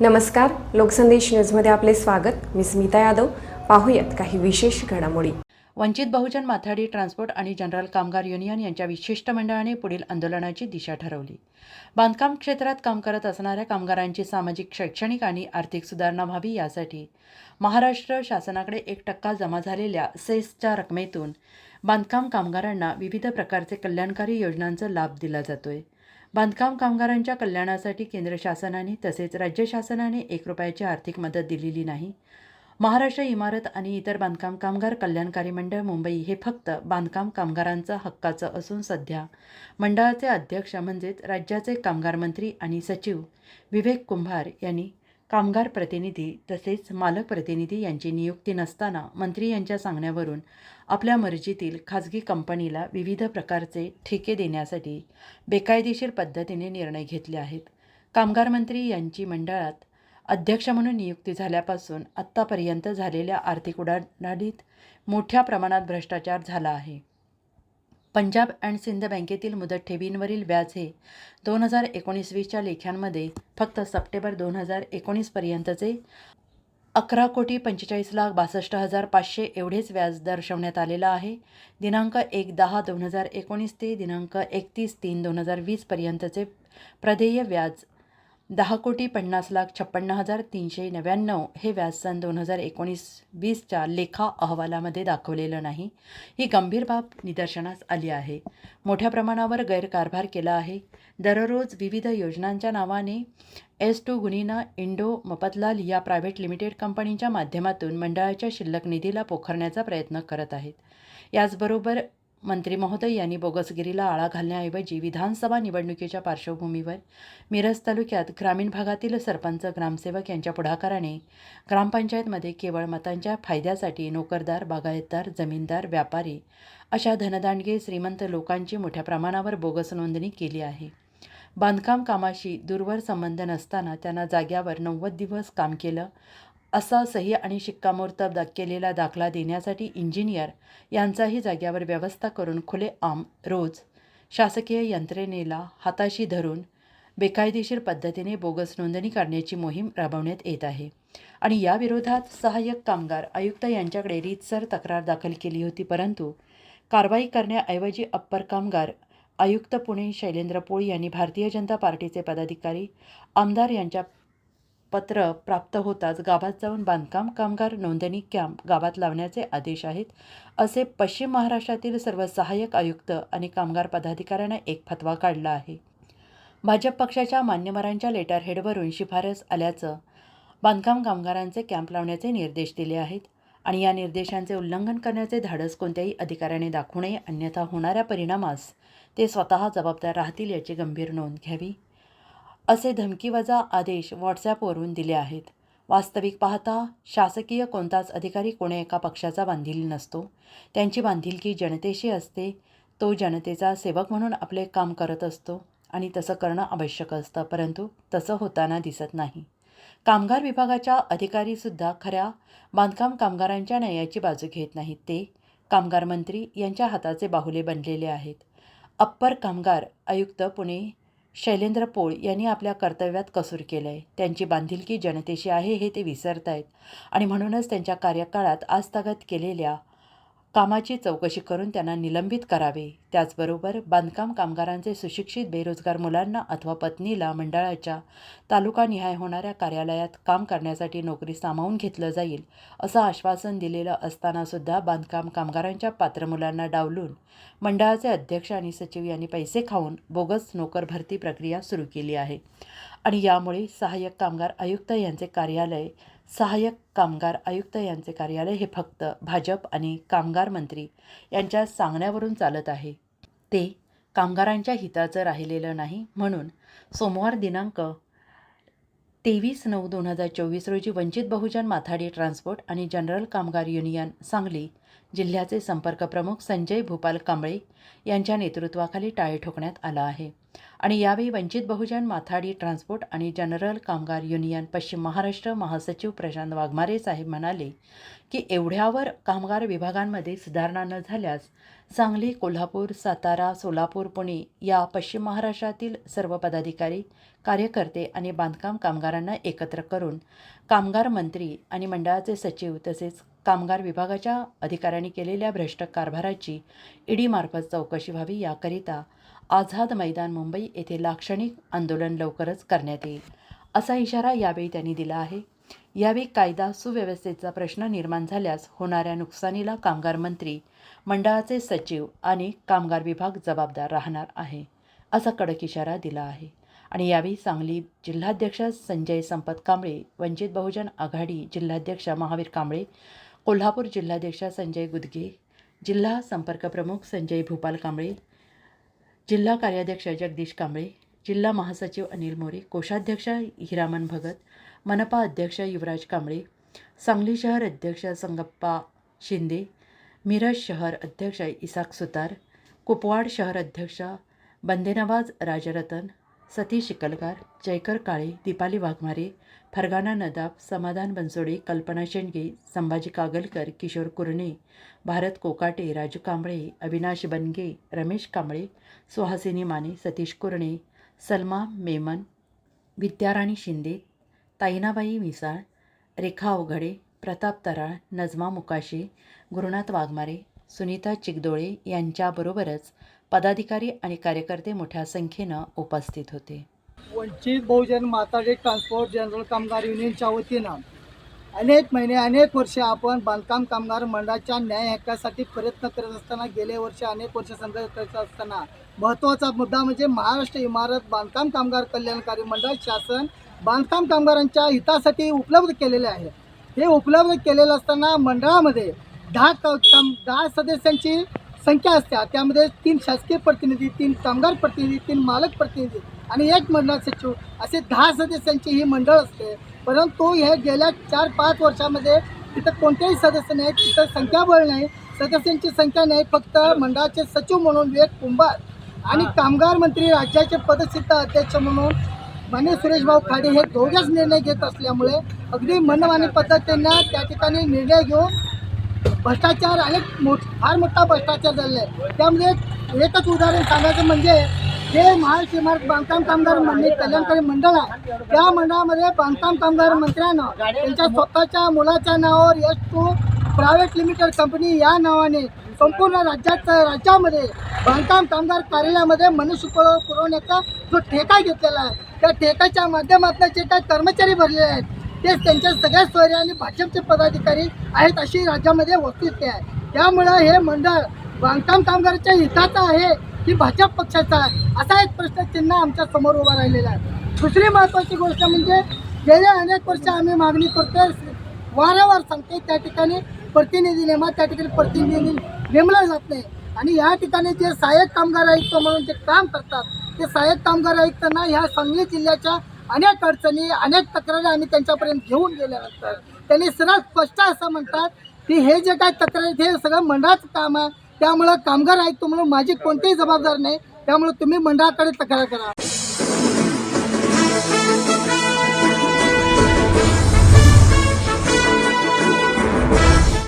नमस्कार लोकसंदेश न्यूजमध्ये आपले स्वागत. मी स्मिता यादव. पाहूयात काही विशेष घडामोडी. वंचित बहुजन माथाडी ट्रान्सपोर्ट आणि जनरल कामगार युनियन यांच्या विशिष्ट मंडळाने पुढील आंदोलनाची दिशा ठरवली. बांधकाम क्षेत्रात काम करत असणाऱ्या कामगारांची सामाजिक शैक्षणिक आणि आर्थिक सुधारणा व्हावी यासाठी महाराष्ट्र शासनाकडे एक टक्का जमा झालेल्या सेसच्या रकमेतून बांधकाम कामगारांना विविध प्रकारचे कल्याणकारी योजनांचा लाभ दिला जातोय. बांधकाम कामगारांच्या कल्याणासाठी केंद्र शासनाने तसेच राज्य शासनाने एक रुपयाची आर्थिक मदत दिलेली नाही. महाराष्ट्र इमारत आणि इतर बांधकाम कामगार कल्याणकारी मंडळ मुंबई हे फक्त बांधकाम कामगारांचं हक्काचं असून सध्या मंडळाचे अध्यक्ष म्हणजेच राज्याचे कामगार मंत्री आणि सचिव विवेक कुंभार यांनी कामगार प्रतिनिधी तसेच मालक प्रतिनिधी यांची नियुक्ती नसताना मंत्री यांच्या सांगण्यावरून आपल्या मर्जीतील खाजगी कंपनीला विविध प्रकारचे ठेके देण्यासाठी बेकायदेशीर पद्धतीने निर्णय घेतले आहेत. कामगार मंत्री यांची मंडळात अध्यक्ष म्हणून नियुक्ती झाल्यापासून आत्तापर्यंत झालेल्या आर्थिक उडाडीत मोठ्या प्रमाणात भ्रष्टाचार झाला आहे. पंजाब अँड सिंध बँकेतील मुदत ठेवींवरील व्याज हे दोन हजार एकोणीस वीसच्या लेख्यांमध्ये फक्त सप्टेंबर दोन हजार एकोणीसपर्यंतचे अकरा कोटी पंचेचाळीस लाख बासष्ट हजार पाचशे एवढेच व्याज दर्शवण्यात आलेलं आहे. दिनांक एक दहा दोन हजार एकोणीस ते दिनांक एकतीस तीन दोन हजार वीसपर्यंतचे प्रदेय व्याज दहा कोटी पन्नास लाख छप्पन्न हजार तीनशे नव्याण्णव हे व्याजसन दोन हजार एकोणीस वीसच्या लेखा अहवालामध्ये दाखवलेलं नाही. ही गंभीर बाब निदर्शनास आली आहे. मोठ्या प्रमाणावर गैरकारभार केला आहे. दररोज विविध योजनांच्या नावाने एस टू गुनीना इंडो मपतलाल या प्रायव्हेट लिमिटेड कंपनीच्या माध्यमातून मंडळाच्या शिल्लक निधीला पोखरण्याचा प्रयत्न करत आहेत. याचबरोबर मंत्री महोदय यांनी बोगसगिरीला आळा घालण्याऐवजी विधानसभा निवडणुकीच्या पार्श्वभूमीवर मिरज तालुक्यात ग्रामीण भागातील सरपंच ग्रामसेवक यांच्या पुढाकाराने ग्रामपंचायतमध्ये केवळ मतांच्या फायद्यासाठी नोकरदार बागायतदार जमीनदार व्यापारी अशा धनदांडगे श्रीमंत लोकांची मोठ्या प्रमाणावर बोगस नोंदणी केली आहे. बांधकाम कामाशी दूरवर संबंध नसताना त्यांना जाग्यावर नव्वद दिवस काम केलं असा सही आणि शिक्कामोर्तब दा केलेला दाखला देण्यासाठी इंजिनियर यांचाही जाग्यावर व्यवस्था करून खुले आम रोज शासकीय यंत्रणेला हाताशी धरून बेकायदेशीर पद्धतीने बोगस नोंदणी करण्याची मोहीम राबवण्यात येत आहे. आणि याविरोधात सहाय्यक कामगार आयुक्त यांच्याकडे रीतसर तक्रार दाखल केली होती परंतु कारवाई करण्याऐवजी अप्पर कामगार आयुक्त पुणे शैलेंद्र पोळी यांनी भारतीय जनता पार्टीचे पदाधिकारी आमदार यांच्या पत्र प्राप्त होताच गावात जाऊन बांधकाम कामगार नोंदणी कॅम्प गावात लावण्याचे आदेश आहेत असे पश्चिम महाराष्ट्रातील सर्व सहाय्यक आयुक्त आणि कामगार पदाधिकाऱ्यांना एक फतवा काढला आहे. भाजप पक्षाच्या मान्यवरांच्या लेटर हेडवरून शिफारस आल्याचं बांधकाम कामगारांचे कॅम्प लावण्याचे निर्देश दिले आहेत आणि या निर्देशांचे उल्लंघन करण्याचे धाडस कोणत्याही अधिकाऱ्याने दाखवू नये अन्यथा होणाऱ्या परिणामास ते स्वतः जबाबदार राहतील याची गंभीर नोंद घ्यावी. असे धमकीवजा आदेश व्हॉट्सॲपवरून दिले आहेत. वास्तविक पाहता शासकीय कोणताच अधिकारी कोणे एका पक्षाचा बांधील नसतो. त्यांची बांधिलकी जनतेशी असते. तो जनतेचा सेवक म्हणून आपले काम करत असतो आणि तसं करणं आवश्यक असतं परंतु तसं होताना दिसत नाही. कामगार विभागाच्या अधिकारीसुद्धा खऱ्या बांधकाम कामगारांच्या न्यायाची बाजू घेत नाहीत ते. कामगार मंत्री यांच्या हाताचे बाहुले बनलेले आहेत. अप्पर कामगार आयुक्त पुणे शैलेंद्र पोळ यांनी आपल्या कर्तव्यात कसूर केलं आहे त्यांची बांधिलकी जनतेशी आहे हे ते विसरत आहेत आणि म्हणूनच त्यांच्या कार्यकाळात आजतागत केलेल्या कामाची चौकशी करून त्यांना निलंबित करावे. त्याचबरोबर बांधकाम कामगारांचे सुशिक्षित बेरोजगार मुलांना अथवा पत्नीला मंडळाच्या तालुकानिहाय होणाऱ्या कार्यालयात काम करण्यासाठी नोकरी सामावून घेतलं जाईल असं आश्वासन दिलेलं असतानासुद्धा बांधकाम कामगारांच्या पात्र मुलांना डावलून मंडळाचे अध्यक्ष आणि सचिव यांनी पैसे खाऊन बोगस नोकर भरती प्रक्रिया सुरू केली आहे. आणि यामुळे सहाय्यक कामगार आयुक्त यांचे कार्यालय सहाय्यक कामगार आयुक्त यांचे कार्यालय हे फक्त भाजप आणि कामगार मंत्री यांच्या सांगण्यावरून चालत आहे. ते कामगारांच्या हिताचं राहिलेलं नाही म्हणून सोमवार दिनांक तेवीस नऊ दोन हजार चोवीस रोजी वंचित बहुजन माथाडी ट्रान्सपोर्ट आणि जनरल कामगार युनियन सांगली जिल्ह्याचे संपर्क प्रमुख संजय भूपाल कांबळे यांच्या नेतृत्वाखाली टाळे ठोकण्यात आला आहे. आणि यावेळी वंचित बहुजन माथाडी ट्रान्सपोर्ट आणि जनरल कामगार युनियन पश्चिम महाराष्ट्र महासचिव प्रशांत वाघमारे साहेब म्हणाले की एवढ्यावर कामगार विभागांमध्ये सुधारणा न झाल्यास सांगली कोल्हापूर सातारा सोलापूर पुणे या पश्चिम महाराष्ट्रातील सर्व पदाधिकारी कार्यकर्ते आणि बांधकाम कामगारांना एकत्र करून कामगार मंत्री आणि मंडळाचे सचिव तसेच कामगार विभागाच्या अधिकाऱ्यांनी केलेल्या भ्रष्ट कारभाराची ईडीमार्फत चौकशी व्हावी याकरिता आझाद मैदान मुंबई येथे लाक्षणिक आंदोलन लवकरच करण्यात येईल असा इशारा यावेळी त्यांनी दिला आहे. यावेळी कायदा सुव्यवस्थेचा प्रश्न निर्माण झाल्यास होणाऱ्या नुकसानीला कामगार मंत्री मंडळाचे सचिव आणि कामगार विभाग जबाबदार राहणार आहे असा कडक इशारा दिला आहे. आणि यावेळी सांगली जिल्हाध्यक्ष संजय संपत कांबळे वंचित बहुजन आघाडी जिल्हाध्यक्ष महावीर कांबळे कोल्हापूर जिल्हाध्यक्ष संजय गुदगे जिल्हा संपर्क प्रमुख संजय भूपाल कांबळे जिल्हा कार्याध्यक्ष जगदीश कांबळे जिल्हा महासचिव अनिल मोरे कोषाध्यक्ष हिरामन भगत मनपा अध्यक्ष युवराज कांबळे सांगली शहर अध्यक्ष संगप्पा शिंदे मिरज शहर अध्यक्ष इसाक सुतार कुपवाड शहर अध्यक्ष बंदेनवाज राजरतन सतीश शिकलकार जयकर काळे दीपाली वाघमारे फरगाना नदाब समाधान बनसोडे कल्पना शेंडगे संभाजी कागलकर किशोर कुरणे भारत कोकाटे राजू कांबळे अविनाश बनगे रमेश कांबळे सुहासिनी माने सतीश कुरणे सलमा मेमन विद्याराणी शिंदे ताईनाबाई मिसाळ रेखा अवघडे प्रताप तराळ नजमा मुकाशे गुरुनाथ वाघमारे सुनीता चिगदोळे यांच्याबरोबरच पदाधिकारी आणि कार्यकर्ते मोठ्या संख्येनं उपस्थित होते. वंचित बहुजन माताडे ट्रान्सपोर्ट जनरल कामगार युनियनच्या वतीनं अनेक महिने अनेक वर्षे आपण बांधकाम कामगार मंडळाच्या न्याय हक्कासाठी प्रयत्न करत असताना गेले वर्ष अनेक वर्ष संघर्ष करत असताना महत्त्वाचा मुद्दा म्हणजे महाराष्ट्र इमारत बांधकाम कामगार कल्याणकारी मंडळ शासन बांधकाम कामगारांच्या हितासाठी उपलब्ध केलेले आहे. हे उपलब्ध केलेलं असताना मंडळामध्ये दहा क- काम दहा सदस्यांची संख्या असते त्यामध्ये तीन शासकीय प्रतिनिधी तीन कामगार प्रतिनिधी तीन मालक प्रतिनिधी आणि एक मंडळ सचिव असे दहा सदस्यांची ही मंडळ असते. परंतु हे गेल्या चार पाच वर्षामध्ये तिथं कोणतेही सदस्य नाही तिथं संख्याबळ नाही. सदस्यांची संख्या नाही फक्त मंडळाचे सचिव म्हणून विवेक कुंभार आणि कामगार मंत्री राज्याचे पदसिद्ध अध्यक्ष म्हणून मान्य सुरेश भाऊ खाडे हे दोघेच निर्णय घेत असल्यामुळे अगदी मनमानी पद्धतीनं त्या ठिकाणी निर्णय घेऊन भ्रष्टाचार अनेक मोठ फार मोठा भ्रष्टाचार झालेला आहे. त्यामध्ये एकच उदाहरण सांगायचं म्हणजे जे महाराष्ट्र इमारत बांधकाम कामगार मंडळ कल्याणकारी मंडळ आहे. त्या मंडळामध्ये बांधकाम कामगार मंत्र्यानं त्यांच्या स्वतःच्या मुलाच्या नावावर S two private limited company या नावाने संपूर्ण राज्यात राज्यामध्ये बांधकाम कामगार कार्यालयामध्ये मनुष्यबळ पुरवण्याचा जो ठेका घेतलेला आहे त्या ठेकाच्या माध्यमातून जे काही कर्मचारी भरलेले आहेत तेच त्यांच्या सगळ्या सोयरे आणि भाजपचे पदाधिकारी आहेत अशी राज्यामध्ये वक्तृत्व आहे. त्यामुळं हे मंडळ बांधकाम कामगाराच्या हिताचं आहे की भाजप पक्षाचा आहे? असा एक प्रश्नचिन्ह आमच्यासमोर उभा राहिलेला आहे. दुसरी महत्त्वाची गोष्ट म्हणजे गेल्या अनेक वर्ष आम्ही मागणी करतोय. वारंवार सांगते त्या ठिकाणी प्रतिनिधी नेमा त्या ठिकाणी प्रतिनिधी नेमला जात नाही. आणि या ठिकाणी जे सहाय्यक कामगार आयुक्त म्हणून जे काम करतात ते सहाय्यक कामगार आयुक्तांना ह्या सांगली जिल्ह्याच्या अनेक अडचणी अनेक तक्रारी आम्ही त्यांच्यापर्यंत घेऊन गेल्यानंतर त्यांनी सरळ स्पष्ट असं म्हणतात की हे जे काय तक्रारी हे सगळं मंडळाचं काम आहे. त्यामुळं कामगार आयुक्त म्हणून माझी कोणतीही जबाबदार नाही. त्यामुळे तुम्ही मंडळाकडे तक्रार करा.